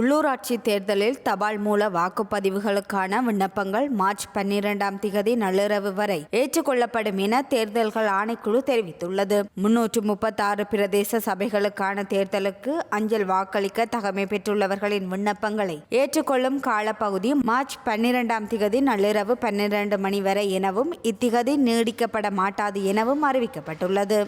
உள்ளூராட்சி தேர்தலில் தபால் மூல வாக்குப்பதிவுகளுக்கான விண்ணப்பங்கள் மார்ச் பன்னிரெண்டாம் திகதி நள்ளிரவு வரை ஏற்றுக்கொள்ளப்படும் என தேர்தல்கள் ஆணைக்குழு தெரிவித்துள்ளது. முன்னூற்று முப்பத்தாறு பிரதேச சபைகளுக்கான தேர்தலுக்கு அஞ்சல் வாக்களிக்க தகமை பெற்றுள்ளவர்களின் விண்ணப்பங்களை ஏற்றுக்கொள்ளும் காலப்பகுதி மார்ச் பன்னிரெண்டாம் திகதி நள்ளிரவு பன்னிரண்டு மணி வரை எனவும் இத்திகதி நீடிக்கப்பட மாட்டாது எனவும் அறிவிக்கப்பட்டுள்ளது.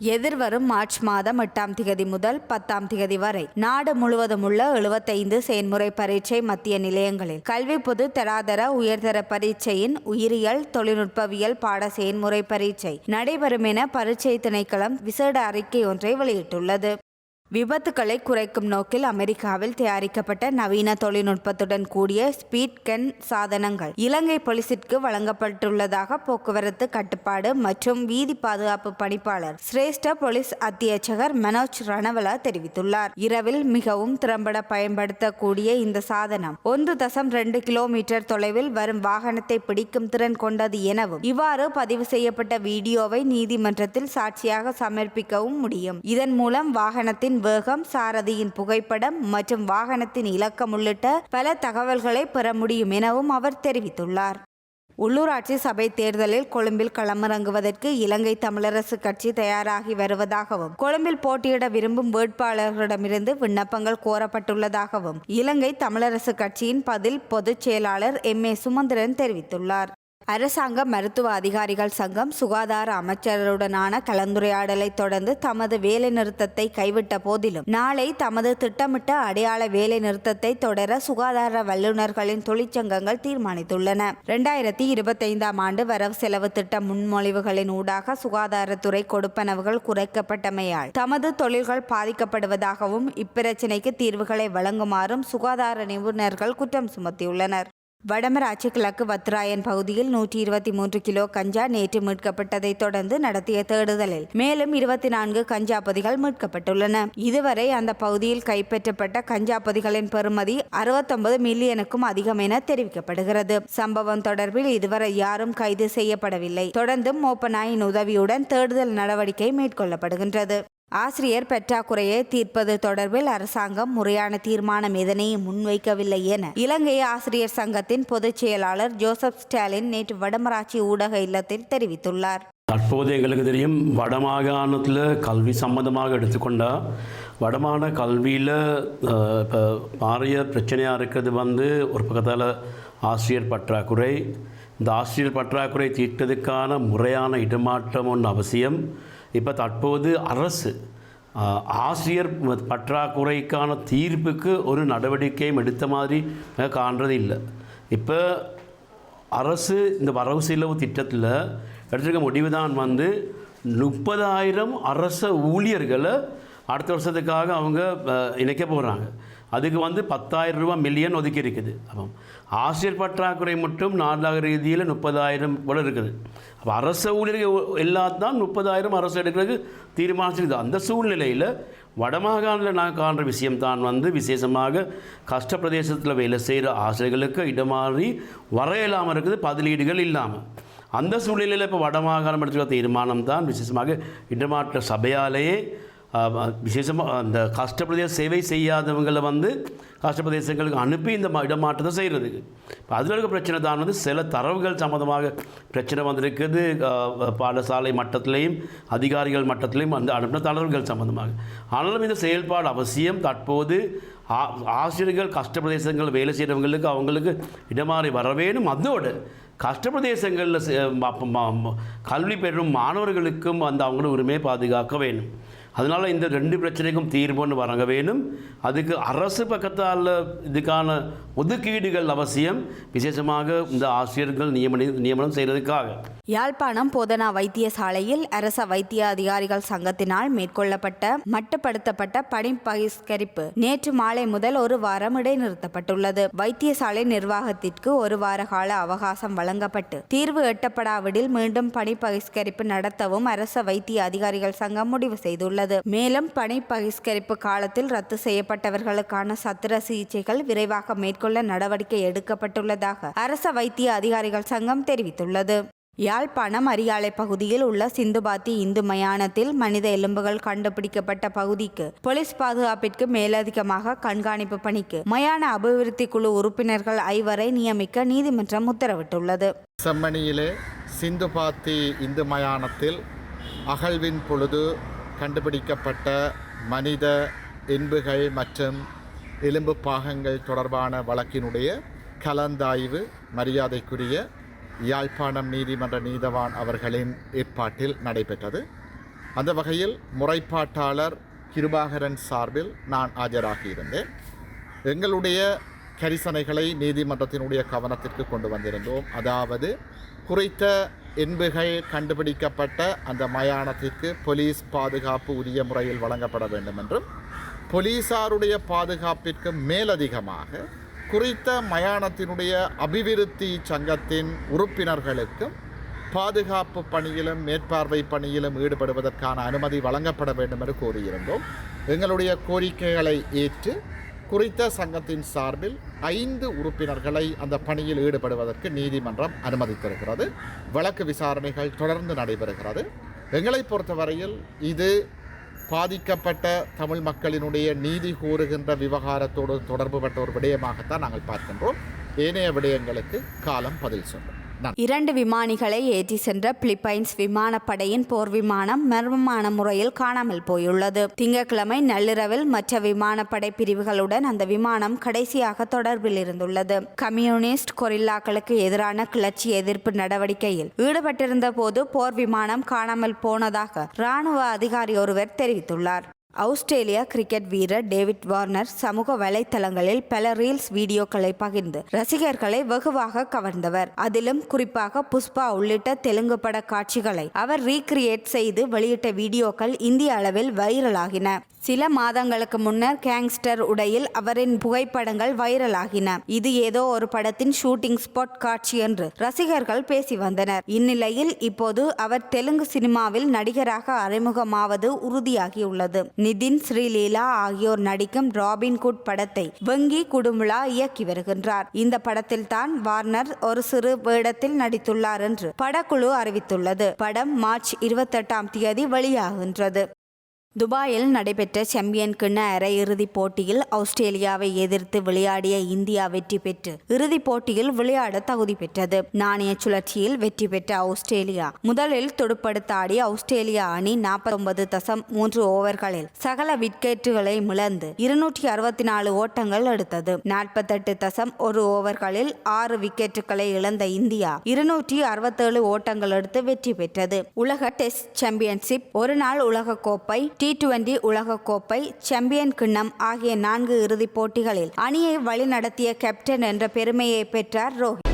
எதிர்வரும் மார்ச் மாதம் எட்டாம் திகதி முதல் பத்தாம் திகதி வரை. நாடு முழுவதும் உள்ள எழுபத்தைந்து செயன்முறை பரீட்சை மத்திய நிலையங்களில். கல்வி பொது தராதர உயர்தர பரீட்சையின் உயிரியல் தொழில்நுட்பவியல் பாட செயன்முறை பரீட்சை நடைபெறும் என பரீட்சை திணைக்களம் விசேட அறிக்கை ஒன்றை வெளியிட்டுள்ளது. விபத்துக்களை குறைக்கும் நோக்கில் அமெரிக்காவில் தயாரிக்கப்பட்ட நவீன தொழில்நுட்பத்துடன் கூடிய ஸ்பீட் கன் சாதனங்கள் இலங்கை போலீசிற்கு வழங்கப்பட்டுள்ளதாக போக்குவரத்து கட்டுப்பாடு மற்றும் வீதி பாதுகாப்பு பணிப்பாளர் சிரேஷ்ட போலீஸ் அத்தியட்சகர் மனோஜ் ரணவலா தெரிவித்துள்ளார். இரவில் மிகவும் திறம்பட பயன்படுத்தக்கூடிய இந்த சாதனம் ஒன்று தசம் ரெண்டு கிலோமீட்டர் தொலைவில் வரும் வாகனத்தை பிடிக்கும் திறன் கொண்டது எனவும் இவ்வாறு பதிவு செய்யப்பட்ட வீடியோவை நீதிமன்றத்தில் சாட்சியாக சமர்ப்பிக்கவும் முடியும். இதன் மூலம் வாகனத்தின் வேகம் சாரதியின் புகைப்படம் மற்றும் வாகனத்தின் இலக்கம் உள்ளிட்ட பல தகவல்களை பெற முடியும் எனவும் அவர் தெரிவித்துள்ளார். உள்ளூராட்சி சபை தேர்தலில் கொழும்பில் களமிறங்குவதற்கு இலங்கை தமிழரசு கட்சி தயாராகி வருவதாகவும் கொழும்பில் போட்டியிட விரும்பும் வேட்பாளர்களிடமிருந்து விண்ணப்பங்கள் கோரப்பட்டுள்ளதாகவும் இலங்கை தமிழரசு கட்சியின் பதில் பொதுச் செயலாளர் எம் ஏ சுமந்திரன் தெரிவித்துள்ளார். அரசாங்க மருத்துவ அதிகாரிகள் சங்கம் சுகாதார அமைச்சருடனான கலந்துரையாடலை தொடர்ந்து தமது வேலைநிறுத்தத்தை கைவிட்ட போதிலும் நாளை தமது திட்டமிட்ட அடையாள வேலைநிறுத்தத்தை தொடர சுகாதார வல்லுநர்களின் தொழிற்சங்கங்கள் தீர்மானித்துள்ளன. இரண்டாயிரத்தி இருபத்தைந்தாம் ஆண்டு வரவு செலவு திட்ட முன்மொழிவுகளின் ஊடாக சுகாதாரத்துறை கொடுப்பனவுகள் குறைக்கப்பட்டமையால் தமது தொழில்கள் பாதிக்கப்படுவதாகவும் இப்பிரச்சினைக்கு தீர்வுகளை வழங்குமாறும் சுகாதார நிபுணர்கள் குற்றம் சுமத்தியுள்ளனர். வடமராட்சி கிழக்கு வத்ராயன் பகுதியில் நூற்றி இருபத்தி மூன்று கிலோ கஞ்சா நேற்று மீட்கப்பட்டதை தொடர்ந்து நடத்திய தேடுதலில் மேலும் இருபத்தி நான்கு கஞ்சா பொதிகள் மீட்கப்பட்டுள்ளன. இதுவரை அந்த பகுதியில் கைப்பற்றப்பட்ட கஞ்சா பொதிகளின் பெறுமதி அறுபத்தொன்பது மில்லியனுக்கும் அதிகம் என தெரிவிக்கப்படுகிறது. சம்பவம் தொடர்பில் இதுவரை யாரும் கைது செய்யப்படவில்லை. தொடர்ந்தும் மோப்பநாயின் உதவியுடன் தேடுதல் நடவடிக்கை மேற்கொள்ளப்படுகின்றது. ஆசிரியர் பற்றாக்குறையை தீர்ப்பது தொடர்பில் அரசாங்கம் முறையான தீர்மானம் எதனையும் முன்வைக்கவில்லை என இலங்கை ஆசிரியர் சங்கத்தின் பொதுச் செயலாளர் ஜோசப் ஸ்டாலின் நேற்று வடமராட்சி ஊடக இல்லத்தில் தெரிவித்துள்ளார். தற்போது எங்களுக்கு தெரியும் வடமாகாணத்தில் கல்வி சம்பந்தமாக எடுத்துக்கொண்டால் வடமான கல்வியில் இப்போ மாறிய பிரச்சனையாக இருக்கிறது வந்து ஒரு பக்கத்தால் ஆசிரியர் பற்றாக்குறை. இந்த ஆசிரியர் பற்றாக்குறை தீர்த்ததுக்கான முறையான இடமாற்றம் ஒன்று அவசியம். இப்போ தற்போது அரசு ஆசிரியர் பற்றாக்குறைக்கான தீர்ப்புக்கு ஒரு நடவடிக்கையும் எடுத்த மாதிரி காண்றது இல்லை. இப்போ அரசு இந்த வரவு செலவு திட்டத்தில் எடுத்திருக்க முடிவு தான் வந்து முப்பதாயிரம் அரச ஊழியர்களை அடுத்த வருஷத்துக்காக அவங்க இணைக்க போகிறாங்க அதுக்கு வந்து பத்தாயிரம் ரூபா மில்லியன் ஒதுக்கி இருக்குது. அப்போ ஆசிரியர் பற்றாக்குறை மட்டும் நாடக ரீதியில் முப்பதாயிரம் கூட இருக்குது. அப்போ அரச ஊழியர்கள் தான் முப்பதாயிரம் அரசு எடுக்கிறதுக்கு தீர்மானிச்சிருக்குது. அந்த சூழ்நிலையில் வடமாகாணில் நான் காண்ற விஷயம் தான் வந்து விசேஷமாக கஷ்ட பிரதேசத்தில் வேலை செய்கிற ஆசிரியர்களுக்கு இடமாறி வர இல்லாமல் இருக்குது பதிலீடுகள் இல்லாமல் அந்த சூழ்நிலையில் இப்போ வடமாகாணம் எடுத்துக்கிற தீர்மானம் தான் விசேஷமாக இடமாற்ற சபையாலேயே விசேஷமாக அந்த கஷ்டப்பிரதேச சேவை செய்யாதவங்களை வந்து கஷ்டப்பிரதேசங்களுக்கு அனுப்பி இந்த இடமாற்றத்தை செய்கிறதுக்கு இப்போ அதில் இருக்க பிரச்சனை தான் வந்து சில தரவுகள் சம்மந்தமாக பிரச்சனை வந்திருக்குது. பாடசாலை மட்டத்திலையும் அதிகாரிகள் மட்டத்திலையும் அந்த அனுப்பின தளர்வுகள் சம்மந்தமாக ஆனாலும் இந்த செயல்பாடு அவசியம். தற்போது ஆ- ஆசிரியர்கள் கஷ்டப்பிரதேசங்கள் வேலை செய்கிறவங்களுக்கு அவங்களுக்கு இடமாறி வர வேணும் அதோடு கஷ்டப்பிரதேசங்களில் கல்வி பெறும் மாணவர்களுக்கும் அந்த அவங்களும் உரிமையை பாதுகாக்க வேணும் அதனால் இந்த ரெண்டு பிரச்சனைக்கும் தீர்வுன்னு வழங்க வேணும் அதுக்கு அரசு பக்கத்தால் இதுக்கான ஒதுக்கீடுகள் அவசியம். விசேஷமாக இந்த ஆசிரியர்கள் நியமன நியமனம் செய்கிறதுக்காக யாழ்ப்பாணம் போதனா வைத்தியசாலையில் அரச வைத்திய அதிகாரிகள் சங்கத்தினால் மேற்கொள்ளப்பட்ட மட்டுப்படுத்தப்பட்ட பணி பகிஷ்கரிப்பு நேற்று மாலை முதல் ஒரு வாரம் இடைநிறுத்தப்பட்டுள்ளது. வைத்தியசாலை நிர்வாகத்திற்கு ஒரு வார கால அவகாசம் வழங்கப்பட்டு தீர்வு எட்டப்படாவிடில் மீண்டும் பணி பகிஷ்கரிப்பு நடத்தவும் அரச வைத்திய அதிகாரிகள் சங்கம் முடிவு செய்துள்ளது. மேலும் பணி பகிஷ்கரிப்பு காலத்தில் ரத்து செய்யப்பட்டவர்களுக்கான சத்திர சிகிச்சைகள் விரைவாக மேற்கொள்ள நடவடிக்கை எடுக்கப்பட்டுள்ளதாக அரச வைத்திய அதிகாரிகள் சங்கம் தெரிவித்துள்ளது. யாழ்ப்பாணம் அரியாலை பகுதியில் உள்ள சிந்துபாத்தி இந்து மயானத்தில் மனித எலும்புகள் கண்டுபிடிக்கப்பட்ட பகுதிக்கு போலீஸ் பாதுகாப்பிற்கு மேலதிகமாக கண்காணிப்பு பணிக்கு மயான அபிவிருத்தி குழு உறுப்பினர்கள் ஐவரை நியமிக்க நீதிமன்றம் உத்தரவிட்டுள்ளது. செம்மணியிலே சிந்துபாத்தி இந்து மயானத்தில் அகழ்வின் பொழுது கண்டுபிடிக்கப்பட்ட மனித எண்புகள் மற்றும் எலும்பு பாகங்கள் தொடர்பான வழக்கினுடைய கலந்தாய்வு மரியாதைக்குரிய யாழ்ப்பாணம் நீதிமன்ற நீதவான் அவர்களின் ஏற்பாட்டில் நடைபெற்றது. அந்த வகையில் முறைப்பாட்டாளர் கிருபாகரன் சார்பில் நான் ஆஜராகியிருந்தேன் எங்களுடைய கரிசனைகளை நீதிமன்றத்தினுடைய கவனத்திற்கு கொண்டு வந்திருந்தோம். அதாவது குறித்த எண்புகள் கண்டுபிடிக்கப்பட்ட அந்த மயானத்திற்கு போலீஸ் பாதுகாப்பு உரிய முறையில் வழங்கப்பட வேண்டும் என்றும் போலீசாருடைய பாதுகாப்பிற்கு மேலதிகமாக குறித்த மயானத்தினுடைய அபிவிருத்தி சங்கத்தின் உறுப்பினர்களுக்கும் பாதுகாப்பு பணியிலும் மேற்பார்வை பணியிலும் ஈடுபடுவதற்கான அனுமதி வழங்கப்பட வேண்டும் என்று கோரியிருந்தோம் எங்களுடைய கோரிக்கைகளை ஏற்று குறித்த சங்கத்தின் சார்பில் ஐந்து உறுப்பினர்களை அந்த பணியில் ஈடுபடுவதற்கு நீதிமன்றம் அனுமதித்திருக்கிறது. வழக்கு விசாரணைகள் தொடர்ந்து நடைபெறுகிறது. எங்களை பொறுத்தவரையில் இது பாதிக்கப்பட்ட தமிழ் மக்களினுடைய நீதி கூறுகின்ற விவகாரத்தோடு தொடர்புபட்ட ஒரு விடயமாகத்தான் நாங்கள் பார்க்கின்றோம். ஏனைய விடயங்களுக்கு காலம் பதில் சொல்லும். தான். இரண்டு விமானிகளை ஏற்றி சென்ற பிலிப்பைன்ஸ் விமானப்படையின் போர் விமானம் மர்மமான முறையில் காணாமல் போயுள்ளது. திங்கட்கிழமை நள்ளிரவில் மற்ற விமானப்படை பிரிவுகளுடன் அந்த விமானம் கடைசியாக தொடர்பில் இருந்துள்ளது. கம்யூனிஸ்ட் கொரில்லாக்களுக்கு எதிரான கிளர்ச்சி எதிர்ப்பு நடவடிக்கையில் ஈடுபட்டிருந்த போது போர் விமானம் காணாமல் போனதாக ராணுவ அதிகாரி ஒருவர் தெரிவித்துள்ளார். அவுஸ்திரேலியா கிரிக்கெட் வீரர் டேவிட் வார்னர் சமூக வலைத்தளங்களில் பல ரீல்ஸ் வீடியோக்களை பகிர்ந்து ரசிகர்களை வெகுவாக கவர்ந்தவர். அதிலும் குறிப்பாக புஷ்பா உள்ளிட்ட தெலுங்கு பட காட்சிகளை அவர் ரீக்ரியேட் செய்து வெளியிட்ட வீடியோக்கள் இந்திய அளவில் வைரலாகின. சில மாதங்களுக்கு முன்னர் கேங்ஸ்டர் உடையில் அவரின் புகைப்படங்கள் வைரலாகின. இது ஏதோ ஒரு படத்தின் ஷூட்டிங் ஸ்பாட் காட்சி என்று ரசிகர்கள் பேசி வந்தனர். இந்நிலையில் இப்போது அவர் தெலுங்கு சினிமாவில் நடிகராக அறிமுகமாவது உறுதியாகியுள்ளது. நிதின் ஸ்ரீலீலா ஆகியோர் நடிக்கும் ராபின்குட் படத்தை வெங்கி குடுமுலா இயக்கி வருகின்றார். இந்த படத்தில் தான் வார்னர் ஒரு சிறு வேடத்தில் நடித்துள்ளார் என்று படக்குழு அறிவித்துள்ளது. படம் மார்ச் இருபத்தெட்டாம் தேதி வெளியாகின்றது. துபாயில் நடைபெற்ற சாம்பியன் கிண்ண அரையிறுதிப் போட்டியில் ஆஸ்திரேலியாவை எதிர்த்து விளையாடிய இந்தியா வெற்றி பெற்று இறுதிப் போட்டியில் விளையாட தகுதி பெற்றது. நாணய சுழற்சியில் வெற்றி பெற்ற ஆஸ்திரேலியா முதலில் துடுப்படுத்தாடி ஆஸ்திரேலியா அணி நாற்பத்தொன்பது தசம் மூன்று ஓவர்களில் சகல விக்கெட்டுகளை மிளந்து இருநூற்றி அறுபத்தி நாலு ஓட்டங்கள் எடுத்தது. நாற்பத்தெட்டு தசம் ஒரு ஓவர்களில் ஆறு விக்கெட்டுகளை இழந்த இந்தியா இருநூற்றி அறுபத்தேழு ஓட்டங்கள் எடுத்து வெற்றி பெற்றது. உலக டெஸ்ட் சாம்பியன்ஷிப் ஒருநாள் உலக கோப்பை டி டுவெண்டி உலகக்கோப்பை சாம்பியன் கிண்ணம் ஆகிய நான்கு இறுதிப் போட்டிகளில் அணியை வழிநடத்திய கேப்டன் என்ற பெருமையை பெற்றார் ரோஹித்.